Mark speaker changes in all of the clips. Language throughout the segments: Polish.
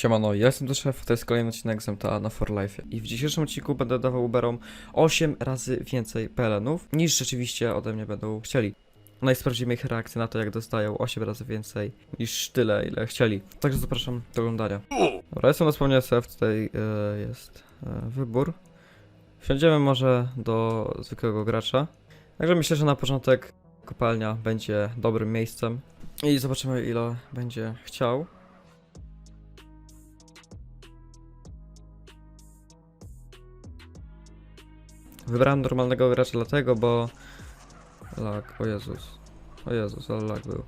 Speaker 1: Siemano, ja jestem to szef, to jest kolejny odcinek z MTA na For Life. I w dzisiejszym odcinku będę dawał Uberom 8 razy więcej pelenów, niż rzeczywiście ode mnie będą chcieli. No i sprawdzimy ich reakcję na to, jak dostają 8 razy więcej niż tyle, ile chcieli. Także zapraszam do oglądania. Dobra, jestem na spawnie SF, tutaj e, jest e, wybór. Wsiądziemy może do zwykłego gracza. Także myślę, że na początek kopalnia będzie dobrym miejscem. I zobaczymy, ile będzie chciał. Wybrałem normalnego gracza dlatego, bo... Lag, o Jezus. O Jezus, ale lag był.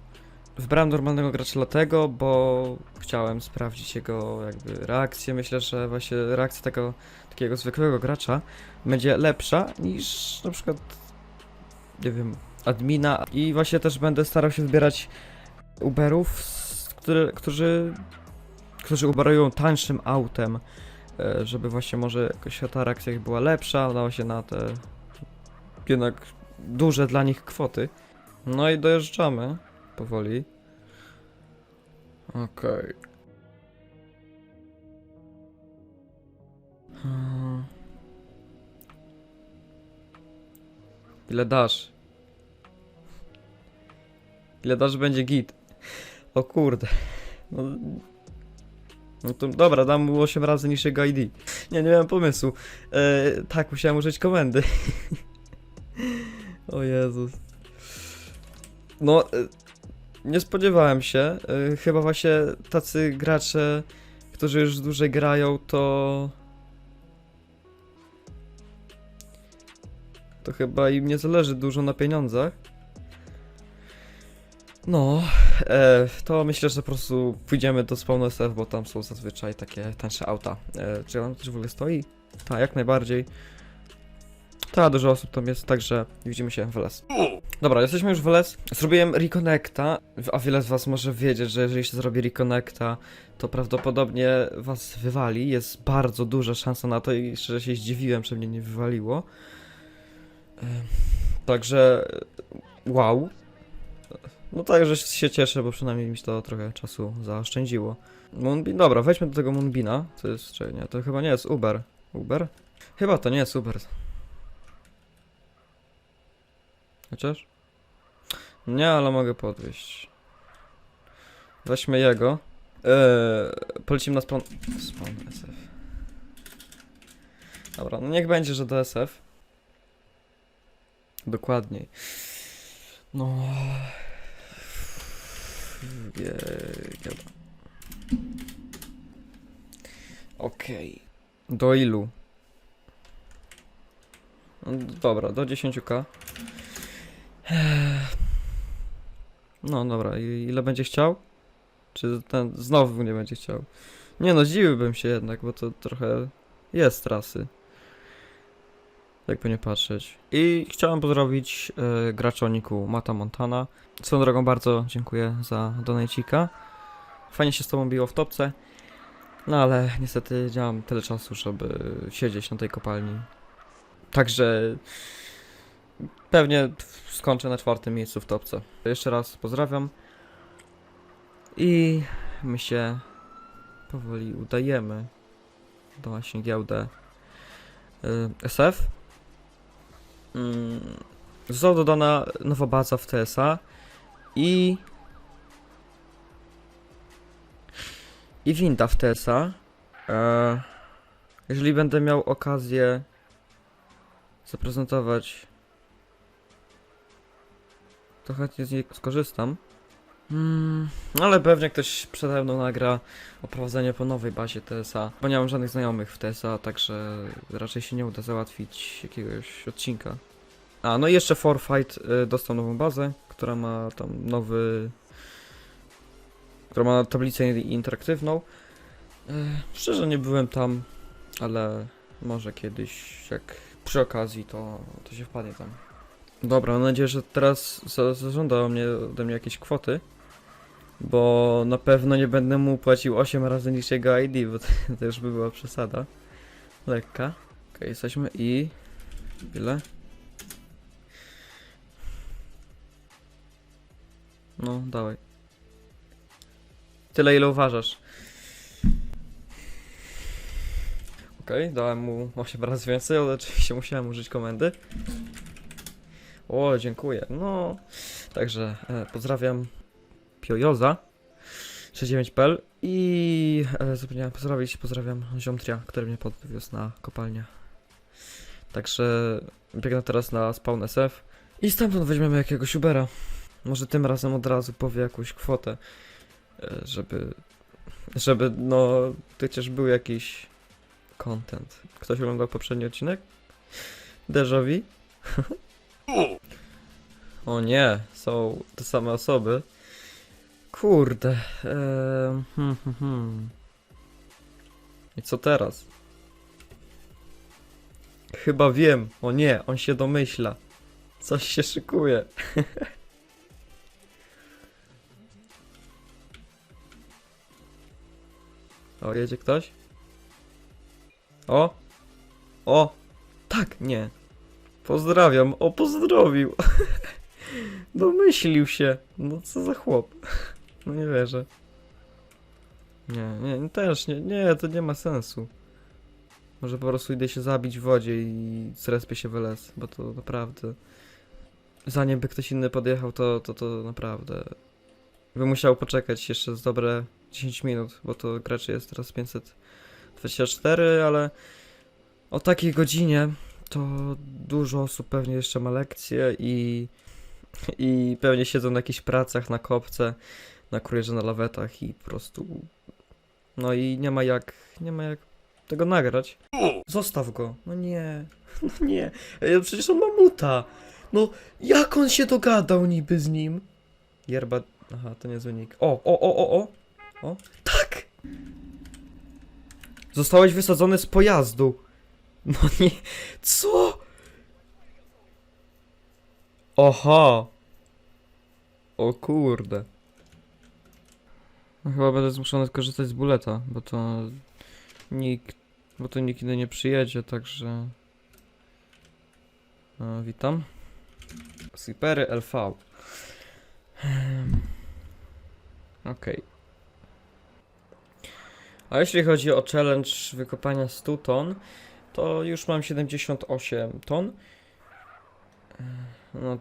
Speaker 1: Wybrałem normalnego gracza dlatego, bo chciałem sprawdzić jego jakby reakcję. Myślę, że właśnie reakcja tego takiego zwykłego gracza będzie lepsza niż na przykład nie wiem, admina i właśnie też będę starał się wybierać Uberów, które, którzy którzy uberują tańszym autem, żeby właśnie może jakoś ta reakcja ich była lepsza, dała się na te jednak duże dla nich kwoty. No i dojeżdżamy powoli. Okej. Hmm. Ile dasz? Ile dasz będzie git? O kurde. No, no to dobra, dam mu 8 razy niższego ID. Nie, nie miałem pomysłu. E, tak, musiałem użyć komendy. o Jezus. No, e, nie spodziewałem się. E, chyba właśnie tacy gracze, którzy już dłużej grają, to... To chyba im nie zależy dużo na pieniądzach. No, e, to myślę, że po prostu pójdziemy do spawnu SF, bo tam są zazwyczaj takie tańsze auta. E, czy on też w ogóle stoi? Tak, jak najbardziej. Tak, dużo osób tam jest, także widzimy się w LS. Dobra, jesteśmy już w LS. Zrobiłem reconnecta, a wiele z was może wiedzieć, że jeżeli się zrobi reconnecta, to prawdopodobnie was wywali. Jest bardzo duża szansa na to i szczerze się zdziwiłem, że mnie nie wywaliło. E, Także wow. No także się cieszę, bo przynajmniej mi to trochę czasu zaoszczędziło. Moonbeam, dobra, wejdźmy do tego Moonbina. To jest, czy nie, to chyba nie jest Uber. Uber? Chyba to nie jest Uber. Chociaż? Nie, ale mogę podwieźć. Weźmy jego. Eee, polecimy na spawn... Spawn SF. Dobra, no niech będzie, że DSF. Dokładniej. No... Okej. Do ilu? No, Dobra, do 10k. No dobra, ile będzie chciał? Czy ten znowu nie będzie chciał? Nie no, zdziwiłbym się jednak, bo to trochę jest trasy. Jakby nie patrzeć. I chciałem pozdrowić e, graczoniku Mata Montana. Swoją drogą bardzo dziękuję za donajcika. Fajnie się z tobą biło w topce. No ale niestety nie mam tyle czasu, żeby siedzieć na tej kopalni. Także pewnie skończę na czwartym miejscu w topce. Jeszcze raz pozdrawiam. I my się powoli udajemy do właśnie giełdę y, SF. Mm, Została dodana nowa baza w TSA i i winda w TSA. E, jeżeli będę miał okazję zaprezentować, to chętnie z niej skorzystam. Mm, ale pewnie ktoś przede mną nagra oprowadzenie po nowej bazie TSA, bo nie mam żadnych znajomych w TSA, także raczej się nie uda załatwić jakiegoś odcinka. A, no i jeszcze Forfight y, dostał nową bazę, która ma tam nowy... która ma tablicę interaktywną. Y, szczerze nie byłem tam, ale może kiedyś, jak przy okazji, to, to się wpadnie tam. Dobra, mam nadzieję, że teraz za- zażąda ode mnie jakieś kwoty, bo na pewno nie będę mu płacił 8 razy niższego ID, bo to, to już by była przesada. Lekka. Okej, jesteśmy i... Ile? No, dawaj. Tyle, ile uważasz. Okej, dałem mu 8 razy więcej, ale oczywiście musiałem użyć komendy. O, dziękuję. No, także e, pozdrawiam Piojoza 69pl i e, zapomniałem pozdrowić, pozdrawiam Ziomtria, który mnie podwiózł na kopalnię. Także biegnę teraz na spawn SF i stamtąd weźmiemy jakiegoś Ubera. Może tym razem od razu powie jakąś kwotę, e, żeby, żeby no, chociaż był jakiś content. Ktoś oglądał poprzedni odcinek? Deja vu? o nie, są te same osoby. Kurde. em, hmm, hmm, hmm. I co teraz? Chyba wiem. O nie, on się domyśla. Coś się szykuje. o, jedzie ktoś? O! O! Tak, nie. Pozdrawiam. O, pozdrowił. Domyślił się. No co za chłop. No nie wierzę. Nie, nie, też nie, nie, to nie ma sensu. Może po prostu idę się zabić w wodzie i zrespię się w LS, bo to naprawdę... Zanim by ktoś inny podjechał, to, to, to naprawdę... By musiał poczekać jeszcze z dobre 10 minut, bo to graczy jest teraz 524, ale o takiej godzinie to dużo osób pewnie jeszcze ma lekcje i, i pewnie siedzą na jakichś pracach na kopce, na kurierze na lawetach i po prostu no i nie ma jak, nie ma jak tego nagrać. Zostaw go. No nie, no nie. Przecież on ma muta. No jak on się dogadał niby z nim? Yerba, aha, to nie zły nick. O, o, o, o, o. O, tak! Zostałeś wysadzony z pojazdu. No nie, co? Oha. O kurde. No chyba będę zmuszony skorzystać z buleta, bo to nikt, bo to nikt inny nie przyjedzie, także... No, witam. Sweepery LV. Ehm, Okej. A jeśli chodzi o challenge wykopania 100 ton, to już mam 78 ton. Ehm, No,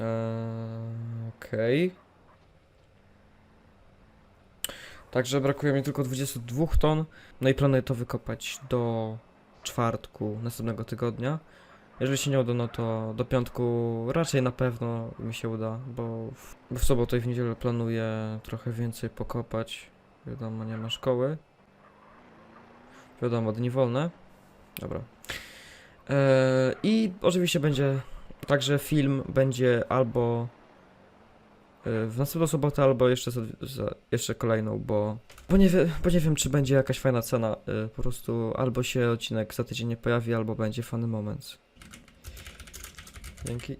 Speaker 1: eee, okej. Także brakuje mi tylko 22 ton. No i planuję to wykopać do czwartku następnego tygodnia. Jeżeli się nie uda, no to do piątku raczej na pewno mi się uda, bo w, bo w sobotę i w niedzielę planuję trochę więcej pokopać. Wiadomo, nie ma szkoły. Wiadomo, dni wolne. Dobra. Eee, I oczywiście będzie także film będzie albo w następną sobotę, albo jeszcze, za, za, jeszcze kolejną, bo, bo, nie wie, bo nie wiem, czy będzie jakaś fajna cena. e, Po prostu albo się odcinek za tydzień nie pojawi, albo będzie fany moment. Dzięki.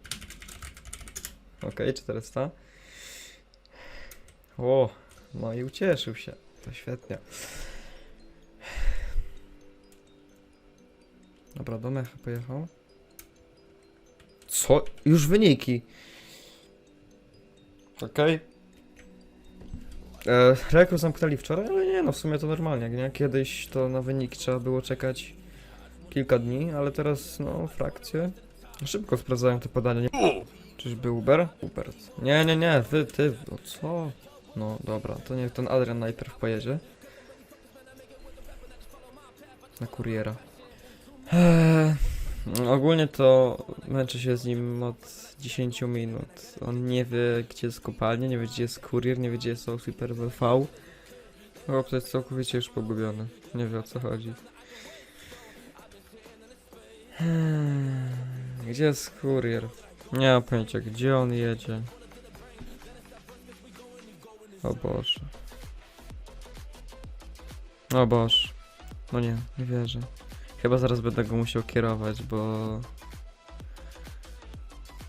Speaker 1: Okej, 400. O, no i ucieszył się. To świetnie. Dobra, do mecha pojechał. Co? Już wyniki. Okej. E, Rekord zamknęli wczoraj, ale nie no, w sumie to normalnie, nie? Kiedyś to na wynik trzeba było czekać kilka dni, ale teraz, no, frakcje. Szybko sprawdzają te podania. Nie... Czyżby Uber? Uber. Nie, nie, nie, wy, ty, no co? No dobra, to niech ten Adrian najpierw pojedzie. Na kuriera. Eee, ogólnie to męczę się z nim od 10 minut. On nie wie, gdzie jest kopalnia, nie wie, gdzie jest kurier, nie wie, gdzie jest Super V. Chłop to jest całkowicie już pogubiony. Nie wie, o co chodzi. Eee, Gdzie jest kurier? Nie mam pojęcia, gdzie on jedzie. O Boże. O Boże. No nie, nie wierzę. Chyba zaraz będę go musiał kierować, bo...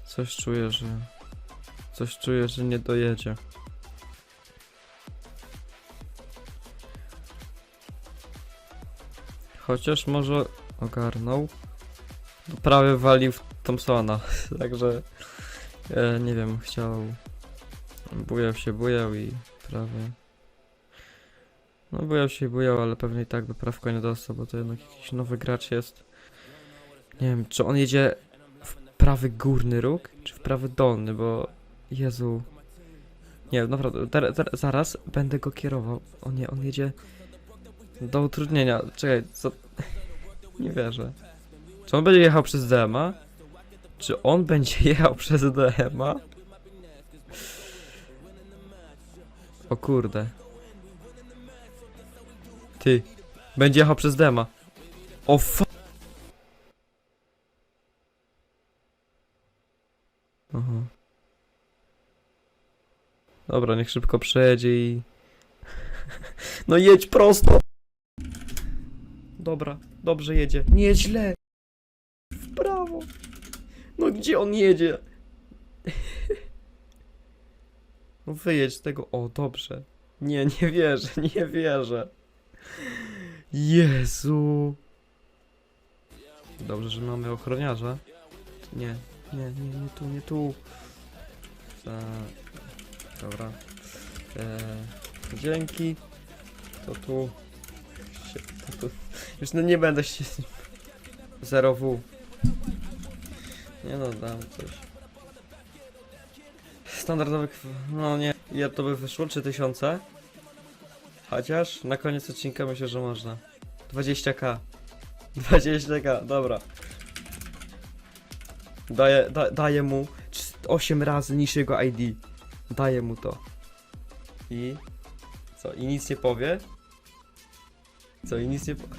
Speaker 1: Coś czuję, że... Coś czuję, że nie dojedzie. Chociaż może ogarnął. Prawie walił w Thompsona, także... E, nie wiem, chciał... Bujał się, bujał i prawie... No bujał się i bujał, ale pewnie i tak by prawko nie dostał, bo to jednak jakiś nowy gracz jest. Nie wiem, czy on jedzie w prawy górny róg, czy w prawy dolny, bo Jezu. Nie naprawdę, ter, ter, zaraz będę go kierował. O nie, on jedzie do utrudnienia. Czekaj, co? Nie wierzę. Czy on będzie jechał przez DMA? Czy on będzie jechał przez DMA? O kurde. Ty. Będzie jechał przez dema. O fa... Aha. Dobra, niech szybko przejedzie i... No jedź prosto! Dobra, dobrze jedzie. Nie źle. W prawo. No gdzie on jedzie? No wyjedź z tego. O, dobrze. Nie, nie wierzę, nie wierzę. Jezu. Dobrze, że mamy ochroniarza. Nie, nie, nie, nie tu, nie tu. Dobra. Eee, dzięki. To tu. To tu. Już no nie będę się... z nim- Zero W. Nie no, dam coś. Standardowy... No nie. Ja to by wyszło 3000. Chociaż na koniec odcinka myślę, że można. 20k. 20k, dobra. Daję, da, daję mu 8 razy niż jego ID. Daję mu to. I co? I nic nie powie? Co? I nic nie powie?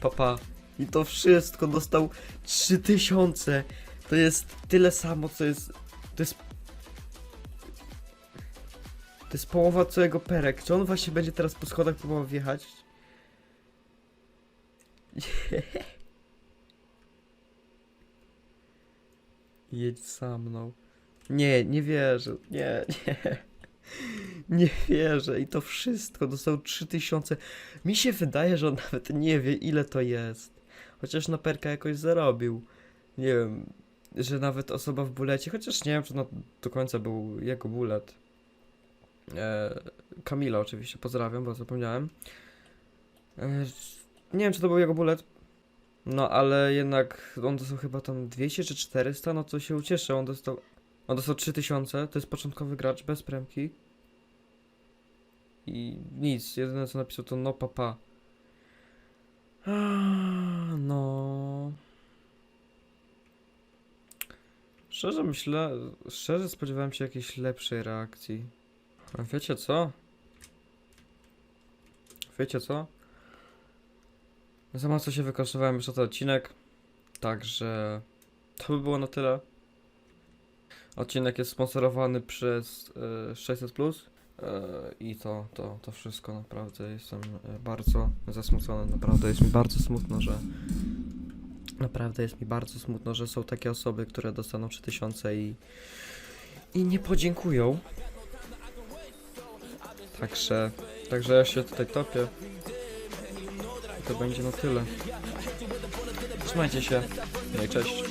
Speaker 1: Papa. I to wszystko dostał 3000. To jest tyle samo, co jest. To jest. Jest połowa całego perek. Czy on właśnie będzie teraz po schodach próbował wjechać? Jedź za mną. Nie, nie wierzę. Nie, nie. Nie wierzę. I to wszystko. Dostał 3000. Mi się wydaje, że on nawet nie wie, ile to jest. Chociaż na perka jakoś zarobił. Nie wiem, że nawet osoba w bulecie, chociaż nie wiem, czy no do końca był jego bulet. E, Kamila oczywiście, pozdrawiam, bo zapomniałem. E, nie wiem, czy to był jego bulet. No, ale jednak on dostał chyba tam 200 czy 400, no to się ucieszę. On dostał, on dostał 3000, to jest początkowy gracz, bez premki. I nic, jedyne co napisał to no papa. No. Szczerze myślę, szczerze spodziewałem się jakiejś lepszej reakcji. Wiecie co? Wiecie co? Za mocno się wykosztowałem już na ten odcinek, także to by było na tyle. Odcinek jest sponsorowany przez e, 600 Plus e, i to, to, to wszystko naprawdę jestem e, bardzo zasmucony, naprawdę jest mi bardzo smutno, że naprawdę jest mi bardzo smutno, że są takie osoby, które dostaną 3000 i i nie podziękują. Także, także ja się tutaj topię. I to będzie na tyle. Trzymajcie się. No i cześć.